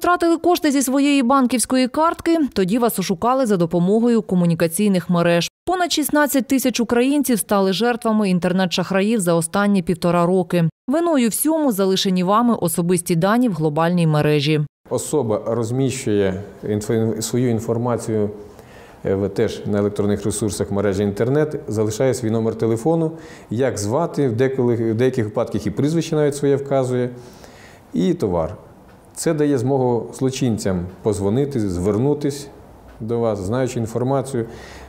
Втратили кошти зі своєї банківської картки? Тоді вас ошукали за допомогою комунікаційних мереж. Понад 16 тисяч українців стали жертвами інтернет-шахраїв за останні півтора роки. Виною всьому залишені вами особисті дані в глобальній мережі. Особа розміщує свою інформацію е, теж на електронних ресурсах мережі інтернет, залишає свій номер телефону, як звати, в деяких випадках і прізвище навіть своє вказує, і товар. Це дає змогу злочинцям позвонити, звернутись до вас, знаючи інформацію.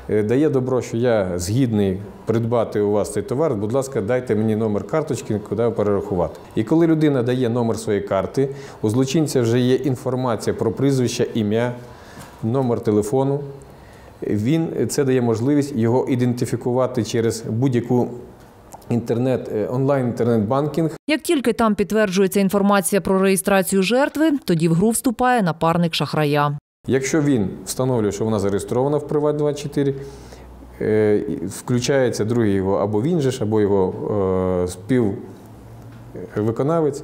Е, Дає добро, що я згідний придбати у вас цей товар. Будь ласка, дайте мені номер карточки, куди перерахувати. І коли людина дає номер своєї карти, у злочинця вже є інформація про прізвище, ім'я, номер телефону. Він це дає можливість його ідентифікувати через будь-яку інтернет, е, онлайн інтернет-банкінг. Як тільки там підтверджується інформація про реєстрацію жертви, тоді в гру вступає напарник шахрая. Якщо він встановлює, що вона зареєстрована в Приват24, е, включається другий його або він же ж, або його е, співвиконавець,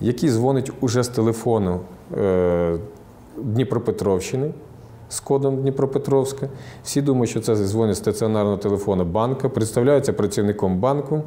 який дзвонить уже з телефону Дніпропетровщини з кодом Дніпропетровська. Всі думають, що це дзвонить стаціонарного телефону банка, представляються працівником банку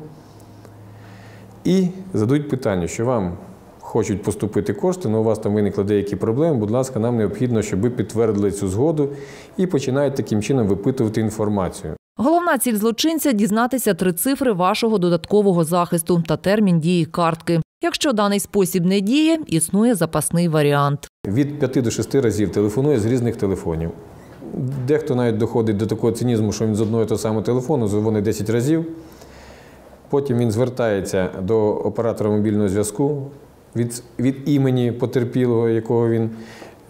і задають питання, що вам хочуть поступити кошти, але у вас там виникли деякі проблеми. Будь ласка, нам необхідно, щоб ви підтвердили цю згоду і починають таким чином випитувати інформацію. Головна ціль злочинця дізнатися три цифри вашого додаткового захисту та термін дії картки. Якщо даний спосіб не діє, існує запасний варіант. Від 5 до 6 разів телефонує з різних телефонів. Дехто навіть доходить до такого цинізму, що він з одного і того самого телефону дзвонить 10 разів. Потім він звертається до оператора мобільного зв'язку від, від імені потерпілого, якого він,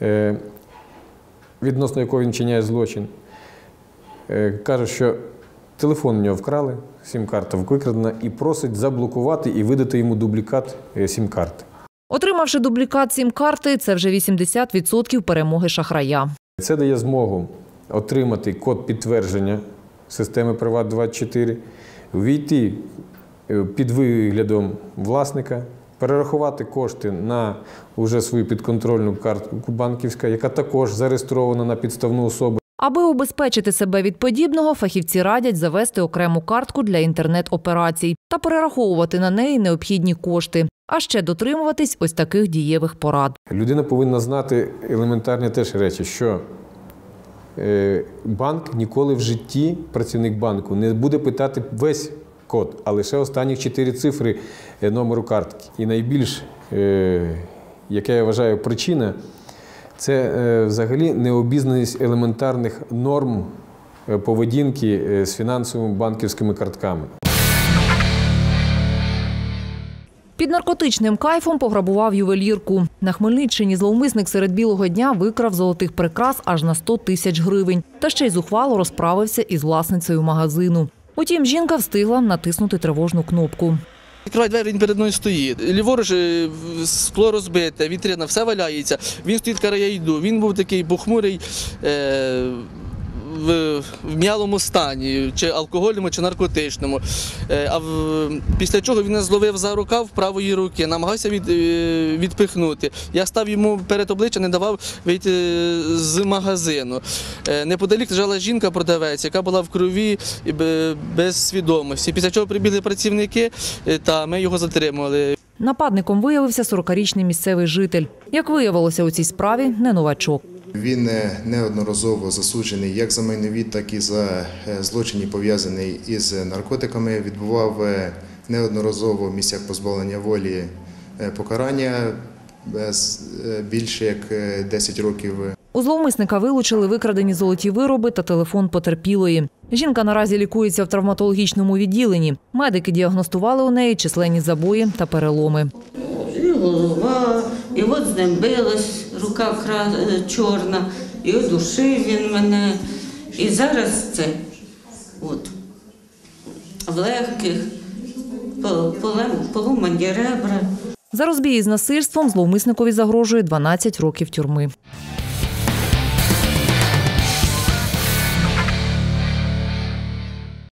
е, відносно якого він чиняє злочин. Е, каже, що телефон у нього вкрали, сім-карта викрадена, і просить заблокувати і видати йому дублікат е, сім-карти. Отримавши дублікат сім-карти, це вже 80% перемоги шахрая. Це дає змогу отримати код підтвердження системи Приват24, війти е, під виглядом власника, перерахувати кошти на уже свою підконтрольну картку банківську, яка також зареєстрована на підставну особу. Аби убезпечити себе від подібного, фахівці радять завести окрему картку для інтернет-операцій та перераховувати на неї необхідні кошти, а ще дотримуватись ось таких дієвих порад. Людина повинна знати елементарні теж речі, що е, банк ніколи в житті, працівник банку, не буде питати весь код, а лише останні чотири цифри е, номеру картки. І найбільш, е, яка я вважаю, причина це е, взагалі необізнаність елементарних норм е, поведінки е, з фінансовими банківськими картками. Під наркотичним кайфом пограбував ювелірку. На Хмельниччині зловмисник серед білого дня викрав золотих прикрас аж на 100 тисяч гривень. Та ще й зухвало розправився із власницею магазину. Утім, жінка встигла натиснути тривожну кнопку. Відкриває двері, він перед мною стоїть. Ліворуч е, скло розбите, вітрина, все валяється. Він стоїть, каже, я йду. Він був такий похмурий. Е- в, м'ялому стані, чи алкогольному, чи наркотичному. Е, А в, після чого він зловив за рукав правої руки, намагався від, е, відпихнути. Я став йому перед обличчя, не давав вийти з магазину. Е, Неподалік лежала жінка-продавець, яка була в крові без свідомості. Після чого прибігли працівники, та ми його затримали. Нападником виявився 40-річний місцевий житель. Як виявилося у цій справі, не новачок. Він е, неодноразово засуджений як за майнові, так і за е, злочині, пов'язаний із наркотиками. Відбував е, неодноразово в місцях позбавлення волі покарання більше як е, 10 років. У зловмисника вилучили викрадені золоті вироби та телефон потерпілої. Жінка наразі лікується в травматологічному відділенні. Медики діагностували у неї численні забої та переломи. І голова, і от з ним билась, рука е, чорна, і одушив він мене. І зараз це от, в легких, по- поломані ребра. За розбій із насильством зловмисникові загрожує 12 років тюрми.